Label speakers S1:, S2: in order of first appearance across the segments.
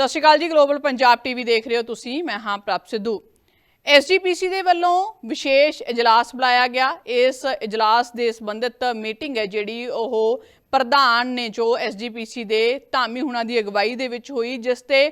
S1: ਸਤਿ ਸ਼੍ਰੀ ਅਕਾਲ ਜੀ global Punjab TV ਦੇਖ ਰਹੇ ਹੋ ਤੁਸੀਂ, ਮੈਂ ਹਾਂ ਪ੍ਰਭ ਸਿੱਧੂ। ਐਸਜੀਪੀਸੀ ਦੇ ਵੱਲੋਂ ਵਿਸ਼ੇਸ਼ ਇਜਲਾਸ ਬੁਲਾਇਆ ਗਿਆ। ਇਸ ਇਜਲਾਸ ਦੇ ਸੰਬੰਧਿਤ ਮੀਟਿੰਗ ਹੈ ਜਿਹੜੀ ਉਹ ਪ੍ਰਧਾਨ ਨੇ ਜੋ ਐਸਜੀਪੀਸੀ ਦੇ ਧਾਮੀ ਹੁਣਾਂ ਦੀ ਅਗਵਾਈ ਦੇ ਵਿੱਚ ਹੋਈ, ਜਿਸ ਤੇ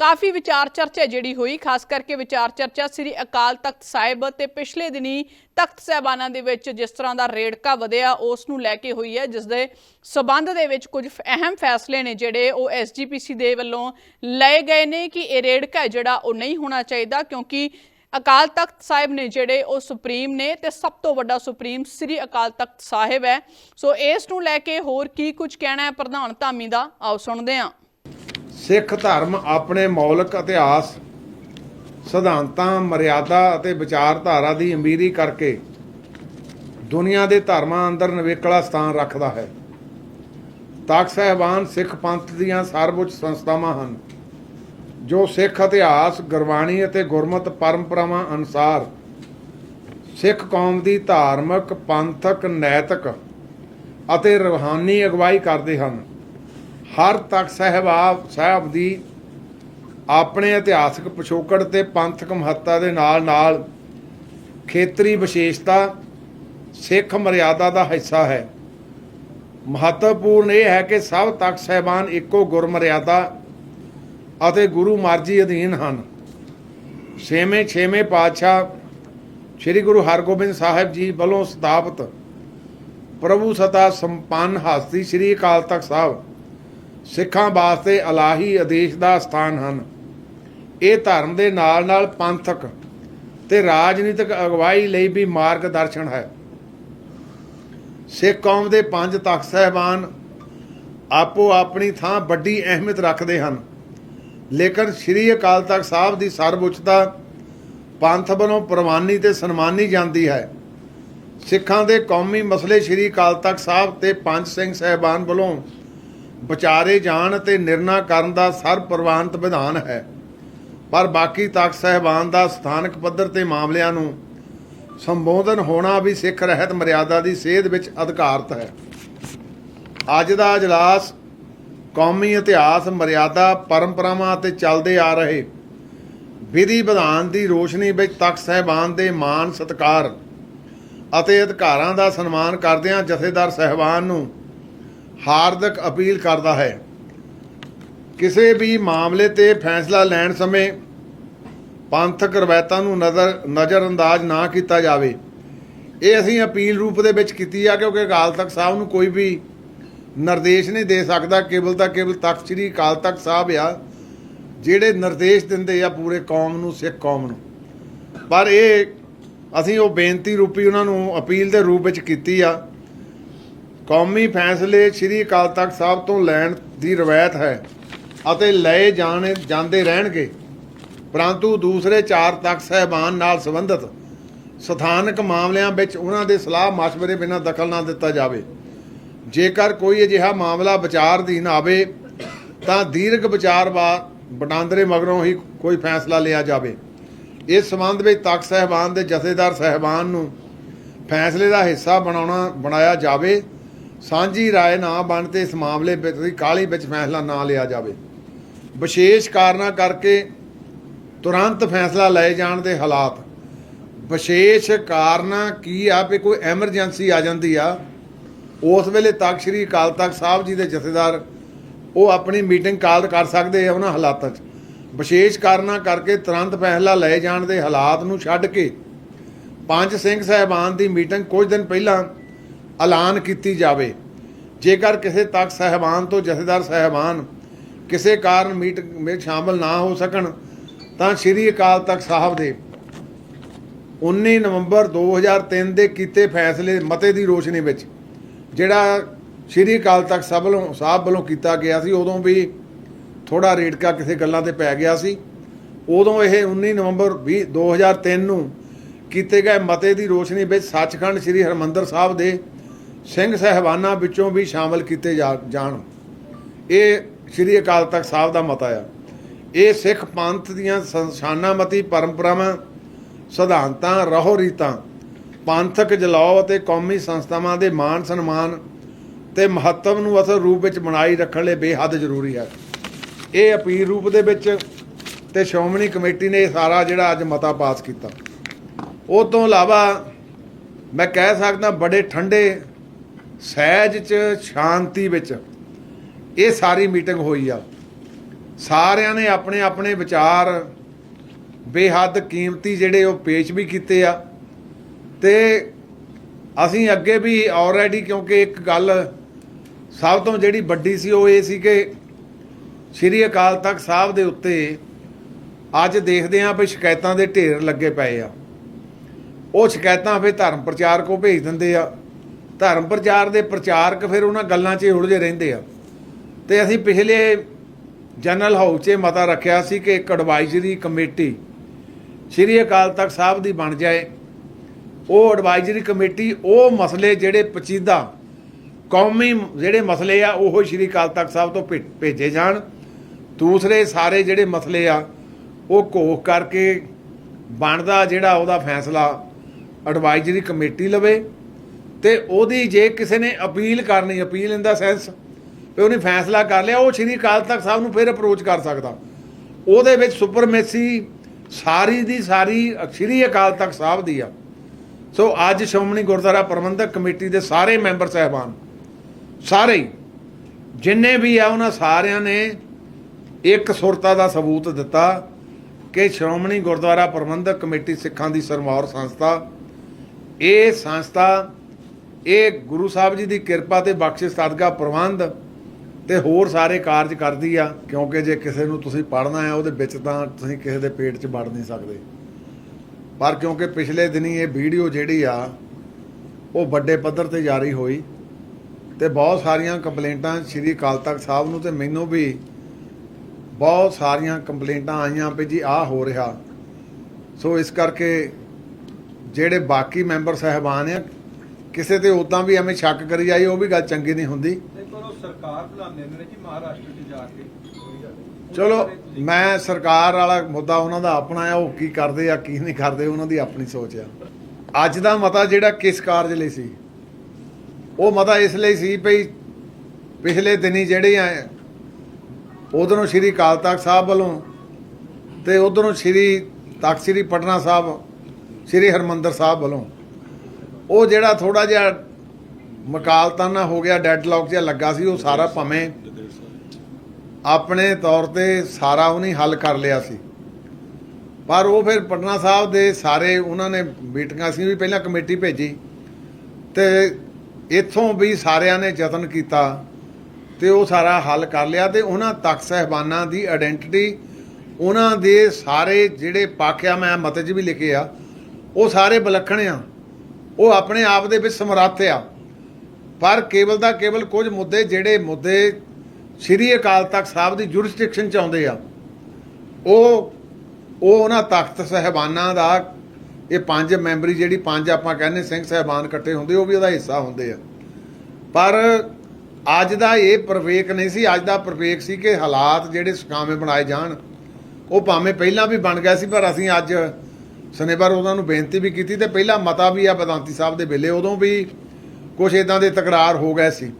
S1: ਕਾਫੀ ਵਿਚਾਰ ਚਰਚਾ ਜਿਹੜੀ ਹੋਈ, ਖਾਸ ਕਰਕੇ ਵਿਚਾਰ ਚਰਚਾ ਸ੍ਰੀ ਅਕਾਲ ਤਖਤ ਸਾਹਿਬ ਤੇ ਪਿਛਲੇ ਦਿਨੀ ਤਖਤ ਸਾਹਿਬਾਨਾਂ ਦੇ ਵਿੱਚ ਜਿਸ ਤਰ੍ਹਾਂ ਦਾ ਰੇੜਕਾ ਵਧਿਆ, ਉਸ ਨੂੰ ਲੈ ਕੇ ਹੋਈ ਹੈ, ਜਿਸ ਦੇ ਸਬੰਧ ਦੇ ਵਿੱਚ ਕੁਝ ਅਹਿਮ ਫੈਸਲੇ ਨੇ ਜਿਹੜੇ ਉਹ ਐਸਜੀਪੀਸੀ ਦੇ ਵੱਲੋਂ ਲਏ ਗਏ ਨੇ ਕਿ ਇਹ ਰੇੜਕਾ ਹੈ ਜਿਹੜਾ ਉਹ ਨਹੀਂ ਹੋਣਾ ਚਾਹੀਦਾ, ਕਿਉਂਕਿ ਅਕਾਲ ਤਖਤ ਸਾਹਿਬ ਨੇ ਜਿਹੜੇ ਉਹ ਸੁਪਰੀਮ ਨੇ ਤੇ ਸਭ ਤੋਂ ਵੱਡਾ ਸੁਪਰੀਮ ਸ੍ਰੀ ਅਕਾਲ ਤਖਤ ਸਾਹਿਬ ਹੈ। ਸੋ ਇਸ ਨੂੰ ਲੈ ਕੇ ਹੋਰ ਕੀ ਕੁਝ ਕਹਿਣਾ ਹੈ, ਪ੍ਰਧਾਨ ਧਾਮੀ ਦਾ? ਆਓ ਸੁਣਦੇ ਹਾਂ।
S2: ਸਿੱਖ ਧਰਮ ਆਪਣੇ ਮੌਲਿਕ ਇਤਿਹਾਸ, ਸਿਧਾਂਤਾਂ, ਮਰਿਆਦਾ ਅਤੇ ਵਿਚਾਰਧਾਰਾ ਦੀ ਅਮੀਰੀ ਕਰਕੇ ਦੁਨੀਆ ਦੇ ਧਰਮਾਂ ਅੰਦਰ ਨਿਵੇਕਲਾ ਸਥਾਨ ਰੱਖਦਾ ਹੈ। ਤਖਤ ਸਾਹਿਬਾਨ ਸਿੱਖ ਪੰਥ ਦੀਆਂ ਸਰਵਉੱਚ ਸੰਸਥਾਵਾਂ ਹਨ, ਜੋ ਸਿੱਖ ਇਤਿਹਾਸ, ਗੁਰਬਾਣੀ ਅਤੇ ਗੁਰਮਤ ਪਰੰਪਰਾਵਾਂ ਅਨੁਸਾਰ ਸਿੱਖ ਕੌਮ ਦੀ ਧਾਰਮਿਕ, ਪੰਥਕ, ਨੈਤਿਕ ਅਤੇ ਰੂਹਾਨੀ ਅਗਵਾਈ ਕਰਦੇ ਹਨ। ਹਰ ਤਖਤ ਸਾਹਿਬਾ ਸਾਹਿਬ ਦੀ ਆਪਣੇ ਇਤਿਹਾਸਕ ਪਿਛੋਕੜ ਤੇ ਪੰਥਕ ਮਹੱਤਤਾ ਦੇ ਨਾਲ-ਨਾਲ ਖੇਤਰੀ ਵਿਸ਼ੇਸ਼ਤਾ, ਸਿੱਖ ਮਰਿਆਦਾ ਦਾ ਹਿੱਸਾ ਹੈ। ਮਹੱਤਵਪੂਰਨ ਇਹ ਹੈ ਕਿ ਸਭ ਤਖਤ ਸਾਹਿਬਾਨ ਇੱਕੋ ਗੁਰਮਰਿਆਦਾ ਅਤੇ ਗੁਰੂ ਮਰਜ਼ੀ ਅਧੀਨ ਹਨ। ਛੇਵੇਂ ਛੇਵੇਂ ਪਾਤਸ਼ਾਹ ਸ੍ਰੀ ਗੁਰੂ ਹਰਗੋਬਿੰਦ ਸਾਹਿਬ ਜੀ ਵੱਲੋਂ ਸਥਾਪਿਤ ਪ੍ਰਭੂ ਸਤਾ ਸੰਪੰਨ ਹਸਤੀ ਸ੍ਰੀ ਅਕਾਲ ਤਖਤ ਸਾਹਿਬ ਸਿੱਖਾਂ ਵਾਸਤੇ ਅਲਾਹੀ ਆਦੇਸ਼ ਦਾ ਸਥਾਨ ਹਨ। ਇਹ ਧਰਮ ਦੇ ਨਾਲ-ਨਾਲ ਪੰਥਕ ਤੇ ਰਾਜਨੀਤਿਕ ਅਗਵਾਈ ਲਈ ਵੀ ਮਾਰਗਦਰਸ਼ਨ ਹੈ। ਸਿੱਖ ਕੌਮ ਦੇ ਪੰਜ ਤਖਤ ਸਹਿਬਾਨ ਆਪੋ ਆਪਣੀ ਥਾਂ ਵੱਡੀ ਅਹਿਮੀਅਤ ਰੱਖਦੇ ਹਨ। ਲੇਕਿਨ ਸ੍ਰੀ ਅਕਾਲ ਤਖਤ ਸਾਹਿਬ ਦੀ ਸਰਵਉੱਚਤਾ ਪੰਥ ਵੱਲੋਂ ਪ੍ਰਵਾਨੀ ਤੇ ਸਨਮਾਨੀ ਜਾਂਦੀ ਹੈ। ਸਿੱਖਾਂ ਦੇ ਕੌਮੀ ਮਸਲੇ ਸ੍ਰੀ ਅਕਾਲ ਤਖਤ ਸਾਹਿਬ ਤੇ ਪੰਜ ਸਿੰਘ ਸਹਿਬਾਨ ਵੱਲੋਂ ਵਿਚਾਰੇ ਜਾਣ ਅਤੇ ਨਿਰਣਾ ਕਰਨ ਦਾ ਸਰਪ੍ਰਵਾਨਿਤ ਵਿਧਾਨ ਹੈ। ਪਰ ਬਾਕੀ ਤਖਤ ਸਹਿਬਾਨ ਦਾ ਸਥਾਨਕ ਪੱਧਰ ਤੇ ਮਾਮਲਿਆਂ ਨੂੰ ਸੰਬੋਧਨ ਹੋਣਾ ਵੀ ਸਿੱਖ ਰਹਿਤ ਮਰਿਆਦਾ ਦੀ ਸੇਧ ਵਿੱਚ ਅਧਿਕਾਰਤ ਹੈ। ਅੱਜ ਦਾ ਇਜਲਾਸ ਕੌਮੀ ਇਤਿਹਾਸ, ਮਰਿਆਦਾ, ਪਰੰਪਰਾਵਾਂ ਅਤੇ ਚੱਲਦੇ ਆ ਰਹੇ ਵਿਧੀ ਵਿਧਾਨ ਦੀ ਰੋਸ਼ਨੀ ਵਿੱਚ ਤਖਤ ਸਹਿਬਾਨ ਦੇ ਮਾਨ ਸਤਕਾਰ ਅਤੇ ਅਧਿਕਾਰਾਂ ਦਾ ਸਨਮਾਨ ਕਰਦਿਆਂ ਜਥੇਦਾਰ ਸਹਿਬਾਨ ਨੂੰ ਹਾਰਦਿਕ ਅਪੀਲ ਕਰਦਾ ਹੈ। ਕਿਸੇ ਵੀ ਮਾਮਲੇ ਤੇ ਫੈਸਲਾ ਲੈਣ ਸਮੇਂ ਪੰਥਕ ਰਵਾਇਤਾਂ ਨੂੰ ਨਜ਼ਰ, ਨਜ਼ਰਅੰਦਾਜ਼ ਨਾ ਕੀਤਾ ਜਾਵੇ। ਇਹ ਅਸੀਂ ਅਪੀਲ ਰੂਪ ਦੇ ਵਿੱਚ ਕੀਤੀ ਆ, ਕਿਉਂਕਿ ਅਕਾਲ ਤਖਤ ਸਾਹਿਬ ਨੂੰ ਕੋਈ ਵੀ ਨਿਰਦੇਸ਼ ਨਹੀਂ ਦੇ ਸਕਦਾ। ਕੇਵਲ ਤਾਂ ਕੇਵਲ ਤਖਤ ਸ੍ਰੀ ਅਕਾਲ ਤਖਤ ਸਾਹਿਬ ਆ, ਜਿਹੜੇ ਨਿਰਦੇਸ਼ ਦਿੰਦੇ ਆ ਪੂਰੇ ਕੌਮ ਨੂੰ, ਸਿੱਖ ਕੌਮ ਨੂੰ। ਪਰ ਇਹ ਅਸੀਂ ਉਹ ਬੇਨਤੀ ਰੂਪੀ ਉਹਨਾਂ ਨੂੰ ਅਪੀਲ ਦੇ ਰੂਪ ਵਿੱਚ ਕੀਤੀ ਆ। ਕੌਮੀ ਫੈਸਲੇ ਸ੍ਰੀ ਅਕਾਲ ਤਖਤ ਸਾਹਿਬ ਤੋਂ ਲੈਣ ਦੀ ਰਵਾਇਤ ਹੈ ਅਤੇ ਲਏ ਜਾਣੇ, ਜਾਂਦੇ ਰਹਿਣਗੇ। ਪਰੰਤੂ ਦੂਸਰੇ ਚਾਰ ਤਖਤ ਸਹਿਬਾਨ ਨਾਲ ਸੰਬੰਧਿਤ ਸਥਾਨਕ ਮਾਮਲਿਆਂ ਵਿੱਚ ਉਹਨਾਂ ਦੇ ਸਲਾਹ مشਵਰੇ ਬਿਨਾਂ ਦਖਲ ਨਾ ਦਿੱਤਾ ਜਾਵੇ। ਜੇਕਰ ਕੋਈ ਅਜਿਹਾ ਮਾਮਲਾ ਵਿਚਾਰ ਅਧੀਨ ਆਵੇ, ਤਾਂ ਦੀਰਘ ਵਿਚਾਰ ਬਾਅਦ ਵਟਾਂਦਰੇ ਮਗਰੋਂ ਹੀ ਕੋਈ ਫੈਸਲਾ ਲਿਆ ਜਾਵੇ। ਇਸ ਸੰਬੰਧ ਵਿੱਚ ਤਖਤ ਸਹਿਬਾਨ ਦੇ ਜਥੇਦਾਰ ਸਹਿਬਾਨ ਨੂੰ ਫੈਸਲੇ ਦਾ ਹਿੱਸਾ ਬਣਾਉਣਾ, ਬਣਾਇਆ ਜਾਵੇ। ਸਾਂਝੀ ਰਾਏ ਨਾ ਬਣ ਤੇ ਇਸ ਮਾਮਲੇ ਵਿੱਚ ਵੀ ਕਾਹਲੀ ਵਿੱਚ ਫੈਸਲਾ ਨਾ ਲਿਆ ਜਾਵੇ। ਵਿਸ਼ੇਸ਼ ਕਾਰਨਾਂ ਕਰਕੇ ਤੁਰੰਤ ਫੈਸਲਾ ਲਏ ਜਾਣ ਦੇ ਹਾਲਾਤ। ਵਿਸ਼ੇਸ਼ ਕਾਰਨਾਂ ਕੀ ਆ? ਵੀ ਕੋਈ ਐਮਰਜੈਂਸੀ ਆ ਜਾਂਦੀ ਆ। ਉਸ ਵੇਲੇ ਤੱਕ ਸ੍ਰੀ ਅਕਾਲ ਤਖਤ ਸਾਹਿਬ ਜੀ ਦੇ ਜਥੇਦਾਰ ਉਹ ਆਪਣੀ ਮੀਟਿੰਗ ਕਾਲ ਕਰ ਸਕਦੇ ਆ ਉਹਨਾਂ ਹਾਲਾਤਾਂ 'ਚ। ਵਿਸ਼ੇਸ਼ ਕਾਰਨਾਂ ਕਰਕੇ ਤੁਰੰਤ ਫੈਸਲਾ ਲਏ ਜਾਣ ਦੇ ਹਾਲਾਤ ਨੂੰ ਛੱਡ ਕੇ ਪੰਜ ਸਿੰਘ ਸਹਿਬਾਨ ਦੀ ਮੀਟਿੰਗ ਕੁਝ ਦਿਨ ਪਹਿਲਾਂ ਐਲਾਨ ਕੀਤੀ ਜਾਵੇ। ਜੇਕਰ ਕਿਸੇ ਤਖਤ ਸਹਿਬਾਨ ਤੋਂ ਜਥੇਦਾਰ ਸਹਿਬਾਨ ਕਿਸੇ ਕਾਰਨ ਮੀਟਿੰਗ ਵਿੱਚ ਸ਼ਾਮਲ ਨਾ ਹੋ ਸਕਣ, ਤਾਂ ਸ੍ਰੀ ਅਕਾਲ ਤਖਤ ਸਾਹਿਬ ਦੇ 19 ਨਵੰਬਰ 2003 ਦੇ ਕੀਤੇ ਫੈਸਲੇ ਮਤੇ ਦੀ ਰੋਸ਼ਨੀ ਵਿੱਚ, ਜਿਹੜਾ ਸ੍ਰੀ ਅਕਾਲ ਤਖਤ ਸਾਹਿਬ ਵੱਲੋਂ ਸਾਹਿਬ ਵੱਲੋਂ ਕੀਤਾ ਗਿਆ ਸੀ, ਉਦੋਂ ਵੀ ਥੋੜਾ ਰੇਟਕਾ ਕਿਸੇ ਗੱਲਾਂ ਤੇ ਪੈ ਗਿਆ ਸੀ। ਉਦੋਂ ਇਹ 19 ਨਵੰਬਰ 20 2003 ਨੂੰ ਕੀਤੇ ਗਏ ਮਤੇ ਦੀ ਰੋਸ਼ਨੀ ਵਿੱਚ ਸੱਚਖੰਡ ਸ੍ਰੀ ਹਰਮੰਦਰ ਸਾਹਿਬ ਦੇ ਸਿੰਘ ਸਹਿਬਾਨਾਂ ਵਿੱਚੋਂ ਵੀ ਸ਼ਾਮਲ ਕੀਤੇ ਜਾਣ। ਇਹ ਸ੍ਰੀ ਅਕਾਲ ਤਖਤ ਸਾਹਿਬ ਦਾ ਮਤਾ ਆ। ਇਹ ਸਿੱਖ ਪੰਥ ਦੀਆਂ ਸੰਸ਼ਾਨਾਮਤੀ ਪਰੰਪਰਾਵਾਂ, ਸਿਧਾਂਤਾਂ, ਰਹੋ ਰੀਤਾਂ, ਪੰਥਕ ਜਲਾਓ ਅਤੇ ਕੌਮੀ ਸੰਸਥਾਵਾਂ ਦੇ ਮਾਨ ਸਨਮਾਨ ਤੇ ਮਹੱਤਵ ਨੂੰ ਅਸਲ ਰੂਪ ਵਿੱਚ ਬਣਾਈ ਰੱਖਣ ਲਈ ਬੇਹੱਦ ਜ਼ਰੂਰੀ ਹੈ। ਇਹ ਅਪੀਲ ਰੂਪ ਦੇ ਵਿੱਚ ਤੇ ਸ਼੍ਰੋਮਣੀ ਕਮੇਟੀ ਨੇ ਇਹ ਸਾਰਾ ਜਿਹੜਾ ਅੱਜ ਮਤਾ ਪਾਸ ਕੀਤਾ। ਉਹ ਤੋਂ ਇਲਾਵਾ ਮੈਂ ਕਹਿ ਸਕਦਾ ਬੜੇ ਠੰਡੇ ਸਹਿਜ ਚ, ਸ਼ਾਂਤੀ ਵਿੱਚ। ਇਹ ਸਾਰੀ ਮੀਟਿੰਗ ਹੋਈ ਆ। ਸਾਰਿਆਂ ਨੇ ਆਪਣੇ ਆਪਣੇ ਵਿਚਾਰ, ਬੇਹੱਦ ਕੀਮਤੀ ਜਿਹੜੇ ਉਹ ਪੇਸ਼ ਵੀ ਕੀਤੇ ਆ। ਤੇ ਅਸੀਂ ਅੱਗੇ ਵੀ ਆਲਰੇਡੀ ਕਿਉਂਕਿ ਇੱਕ ਗੱਲ ਸਭ ਤੋਂ ਜਿਹੜੀ ਵੱਡੀ ਸੀ ਉਹ ਇਹ ਸੀ ਕਿ ਸ਼੍ਰੀ ਅਕਾਲ ਤਖਤ ਸਾਹਿਬ ਦੇ ਉੱਤੇ ਅੱਜ ਦੇਖਦੇ ਆਂ ਵੀ ਸ਼ਿਕਾਇਤਾਂ ਦੇ ਢੇਰ ਲੱਗੇ ਪਏ ਆ। ਉਹ ਸ਼ਿਕਾਇਤਾਂ ਫਿਰ ਧਰਮ ਪ੍ਰਚਾਰ ਕੋ ਭੇਜ ਦਿੰਦੇ ਆ। ਧਰਮ ਪ੍ਰਚਾਰ ਦੇ ਪ੍ਰਚਾਰਕ ਫਿਰ ਉਹਨਾਂ ਗੱਲਾਂ 'ਚ ਹੀ ਉਲਝੇ ਰਹਿੰਦੇ ਆ। ਤੇ ਅਸੀਂ ਪਿਛਲੇ ਜਨਰਲ ਹਾਊਸ 'ਚ ਮਤਾ ਰੱਖਿਆ ਸੀ ਕਿ ਇੱਕ ਐਡਵਾਈਜ਼ਰੀ ਕਮੇਟੀ ਸ਼੍ਰੀ ਅਕਾਲ ਤਖਤ ਸਾਹਿਬ ਦੀ ਬਣ ਜਾਏ। ਉਹ ਐਡਵਾਈਜ਼ਰੀ ਕਮੇਟੀ, ਉਹ ਮਸਲੇ ਜਿਹੜੇ ਪਚੀਦਾ ਕੌਮੀ ਜਿਹੜੇ ਮਸਲੇ ਆ, ਉਹ ਸ਼੍ਰੀ ਅਕਾਲ ਤਖਤ ਸਾਹਿਬ ਤੋਂ ਭੇ- ਭੇਜੇ ਜਾਣ। ਦੂਸਰੇ ਸਾਰੇ ਜਿਹੜੇ ਮਸਲੇ ਆ, ਉਹ ਘੋਖ ਕਰਕੇ ਬਣਦਾ ਜਿਹੜਾ ਉਹਦਾ ਫੈਸਲਾ ਐਡਵਾਈਜ਼ਰੀ ਕਮੇਟੀ ਲਵੇ। ਤੇ ਉਹਦੀ ਜੇ ਕਿਸੇ ਨੇ ਅਪੀਲ ਕਰਨੀ, ਅਪੀਲ ਇਨ ਦਾ ਸੈਂਸ ਵੀ ਉਹਨੇ ਫੈਸਲਾ ਕਰ ਲਿਆ, ਉਹ ਸ਼੍ਰੀ ਅਕਾਲ ਤਖਤ ਸਾਹਿਬ ਨੂੰ ਫਿਰ ਅਪਰੋਚ ਕਰ ਸਕਦਾ। ਉਹਦੇ ਵਿੱਚ ਸੁਪਰਮੇਸੀ ਸਾਰੀ ਦੀ ਸਾਰੀ ਸ਼੍ਰੀ ਅਕਾਲ ਤਖਤ ਸਾਹਿਬ ਦੀ ਆ। ਸੋ ਅੱਜ ਸ਼੍ਰੋਮਣੀ ਗੁਰਦੁਆਰਾ ਪ੍ਰਬੰਧਕ ਕਮੇਟੀ ਦੇ ਸਾਰੇ ਮੈਂਬਰ ਸਹਿਬਾਨ, ਸਾਰੇ ਜਿੰਨੇ ਵੀ ਆ, ਉਹਨਾਂ ਸਾਰਿਆਂ ਨੇ ਇੱਕ ਸੁਰਤਾ ਦਾ ਸਬੂਤ ਦਿੱਤਾ ਕਿ ਸ਼੍ਰੋਮਣੀ ਗੁਰਦੁਆਰਾ ਪ੍ਰਬੰਧਕ ਕਮੇਟੀ ਸਿੱਖਾਂ ਦੀ ਸਰਮੌਰ ਸੰਸਥਾ, ਇਹ ਸੰਸਥਾ ਇਹ ਗੁਰੂ ਸਾਹਿਬ ਜੀ ਦੀ ਕਿਰਪਾ ਤੇ ਬਖਸ਼ਿਸ਼, ਸਦਕਾ, ਪ੍ਰਬੰਧ ਤੇ ਹੋਰ ਸਾਰੇ ਕਾਰਜ ਕਰਦੀ ਆ, ਕਿਉਂਕਿ ਜੇ ਕਿਸੇ ਨੂੰ ਤੁਸੀਂ ਪੜ੍ਹਨਾ ਹੈ ਉਹਦੇ ਵਿੱਚ ਤਾਂ ਤੁਸੀਂ ਕਿਸੇ ਦੇ ਪੇਟ 'ਚ ਵੜ ਨਹੀਂ ਸਕਦੇ। ਪਰ ਕਿਉਂਕਿ ਪਿਛਲੇ ਦਿਨੀ ਇਹ ਵੀਡੀਓ ਜਿਹੜੀ ਆ, ਉਹ ਵੱਡੇ ਪੱਧਰ ਤੇ ਜਾਰੀ ਹੋਈ ਤੇ ਬਹੁਤ ਸਾਰੀਆਂ ਕੰਪਲੇਂਟਾਂ ਸ਼੍ਰੀ ਅਕਾਲ ਤਖਤ ਸਾਹਿਬ ਨੂੰ ਤੇ ਮੈਨੂੰ ਵੀ ਬਹੁਤ ਸਾਰੀਆਂ ਕੰਪਲੇਂਟਾਂ ਆਈਆਂ ਵੀ ਜੀ ਆਹ ਹੋ ਰਿਹਾ। ਸੋ ਇਸ ਕਰਕੇ ਜਿਹੜੇ ਬਾਕੀ ਮੈਂਬਰ ਸਹਿਬਾਨ ਆ ਕਿਸੇ ਤੇ ਉਦਾਂ ਵੀ ਐਵੇਂ ਸ਼ੱਕ ਕਰੀ ਜਾਈ ਉਹ ਵੀ ਗੱਲ ਚੰਗੀ ਨਹੀਂ ਹੁੰਦੀ।
S3: ਤੇ ਪਰ ਉਹ ਸਰਕਾਰ ਬੁਲਾਉਂਦੇ ਨੇ ਜੀ ਮਹਾਰਾਸ਼ਟਰ 'ਚ ਜਾ ਕੇ।
S2: ਚਲੋ ਮੈਂ ਸਰਕਾਰ ਵਾਲਾ ਮੁੱਦਾ ਉਹਨਾਂ ਦਾ ਆਪਣਾ ਆ ਉਹ ਕੀ ਕਰਦੇ ਆ ਕੀ ਨਹੀਂ ਕਰਦੇ ਉਹਨਾਂ ਦੀ ਆਪਣੀ ਸੋਚ ਆ। ਅੱਜ ਦਾ ਮਤਾ ਜਿਹੜਾ ਕਿਸ ਕਾਰਜ ਲਈ ਸੀ ਉਹ ਮਤਾ ਇਸ ਲਈ ਸੀ ਭਈ ਪਿਛਲੇ ਦਿਨੀ ਜਿਹੜੇ ਆ ਉਧਰੋਂ ਸ਼੍ਰੀ ਅਕਾਲ ਤਖਤ ਸਾਹਿਬ ਵੱਲੋਂ ਤੇ ਉਧਰੋਂ ਸ਼੍ਰੀ ਤਖਤ ਸ਼੍ਰੀ ਪਟਨਾ ਸਾਹਿਬ ਸ਼੍ਰੀ ਹਰਮੰਦਰ ਸਾਹਿਬ ਵੱਲੋਂ ਉਹ ਜਿਹੜਾ ਥੋੜਾ ਜਿਹਾ ਮਕਾਲਤਾਨਾ ਹੋ ਗਿਆ ਡੈਡਲੌਕ ਜਿਹਾ ਲੱਗਾ ਸੀ, ਉਹ ਸਾਰਾ ਭਾਵੇਂ ਆਪਣੇ ਤੌਰ ਤੇ ਸਾਰਾ ਉਹਨੇ ਹੱਲ ਕਰ ਲਿਆ ਸੀ। ਪਰ ਉਹ ਫਿਰ ਪਟਨਾ ਸਾਹਿਬ ਦੇ ਸਾਰੇ ਉਹਨਾਂ ਨੇ ਮੀਟਿੰਗਾਂ ਸੀ, ਵੀ ਪਹਿਲਾਂ ਕਮੇਟੀ ਭੇਜੀ ਤੇ ਇੱਥੋਂ ਵੀ ਸਾਰਿਆਂ ਨੇ ਯਤਨ ਕੀਤਾ ਤੇ ਉਹ ਸਾਰਾ ਹੱਲ ਕਰ ਲਿਆ ਤੇ ਉਹਨਾਂ ਤਖਤ ਸਹਿਬਾਨਾਂ ਦੀ ਆਇਡੈਂਟੀਟੀ ਉਹਨਾਂ ਦੇ ਸਾਰੇ ਜਿਹੜੇ ਪਾਕਿਆ ਮੈਂ ਮਤੇ 'ਚ ਵੀ ਲਿਖੇ ਆ, ਉਹ ਸਾਰੇ ਵਿਲੱਖਣ ਆ। ਉਹ ਆਪਣੇ ਆਪ ਦੇ ਵਿੱਚ ਸਮਰੱਥ ਆ। ਪਰ ਕੇਵਲ ਦਾ ਕੇਵਲ ਕੁਝ ਮੁੱਦੇ ਜਿਹੜੇ ਮੁੱਦੇ ਸ਼੍ਰੀ ਅਕਾਲ ਤਖਤ ਸਾਹਿਬ ਦੀ ਜੁਰਿਸਡਿਕਸ਼ਨ ਚ ਆਉਂਦੇ ਆ, ਉਹ ਉਹ ਉਹਨਾਂ ਤਖਤ ਸਹਿਬਾਨਾਂ ਦਾ, ਇਹ ਪੰਜ ਮੈਂਬਰੀ ਜਿਹੜੀ ਪੰਜ ਆਪਾਂ ਕਹਿੰਦੇ ਸਿੰਘ ਸਹਿਬਾਨ ਇਕੱਠੇ ਹੁੰਦੇ, ਉਹ ਵੀ ਉਹਦਾ ਹਿੱਸਾ ਹੁੰਦੇ ਆ। ਪਰ ਅੱਜ ਦਾ ਇਹ ਪ੍ਰਵੇਕ ਨਹੀਂ ਸੀ, ਅੱਜ ਦਾ ਪ੍ਰਵੇਕ ਸੀ ਕਿ ਹਾਲਾਤ ਜਿਹੜੇ ਸਕਾਵੇਂ ਬਣਾਏ ਜਾਣ, ਉਹ ਭਾਵੇਂ ਪਹਿਲਾਂ ਵੀ ਬਣ ਗਿਆ ਸੀ, ਪਰ ਅਸੀਂ ਅੱਜ ਸ਼ਨੀਵਾਰ ਉਹਨਾਂ ਨੂੰ ਬੇਨਤੀ ਵੀ ਕੀਤੀ ਤੇ ਪਹਿਲਾ ਮਤਾ ਵੀ ਆ ਬਦਾਂਤੀ ਸਾਹਿਬ ਦੇ ਵੇਲੇ, ਉਦੋਂ ਵੀ ਕੁਝ ਇਦਾਂ ਦੇ ਤਕਰਾਰ ਹੋ ਗਏ ਸੀ।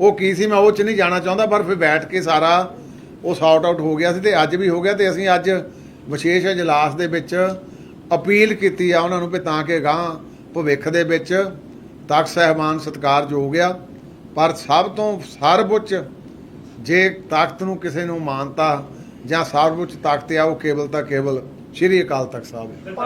S2: ਉਹ ਕੀ ਸੀ ਮੈਂ ਉਹ ਚ ਨਹੀਂ ਜਾਣਾ ਚਾਹੁੰਦਾ, ਪਰ ਫਿਰ ਬੈਠ ਕੇ ਸਾਰਾ ਉਹ ਸੌਟ ਆਊਟ ਹੋ ਗਿਆ ਸੀ ਤੇ ਅੱਜ ਵੀ ਹੋ ਗਿਆ ਤੇ ਅਸੀਂ ਅੱਜ ਵਿਸ਼ੇਸ਼ ਇਜਲਾਸ ਦੇ ਵਿੱਚ ਅਪੀਲ ਕੀਤੀ ਆ ਉਹਨਾਂ ਨੂੰ ਵੀ ਤਾਂ ਕਿ ਗਾਂ ਭਵਿੱਖ ਦੇ ਵਿੱਚ ਤਖਤ ਸਹਿਬਾਨ ਸਤਿਕਾਰਯੋਗ ਆ ਪਰ ਸਭ ਤੋਂ ਸਰਵਉੱਚ ਜੇ ਤਾਕਤ ਨੂੰ ਕਿਸੇ ਨੂੰ ਮਾਨਤਾ ਜਾਂ ਸਰਵਉੱਚ ਤਾਕਤ ਆ, ਉਹ ਕੇਵਲ ਤਾਂ ਕੇਵਲ ਸ਼੍ਰੀ ਅਕਾਲ ਤਖਤ ਸਾਹਿਬ।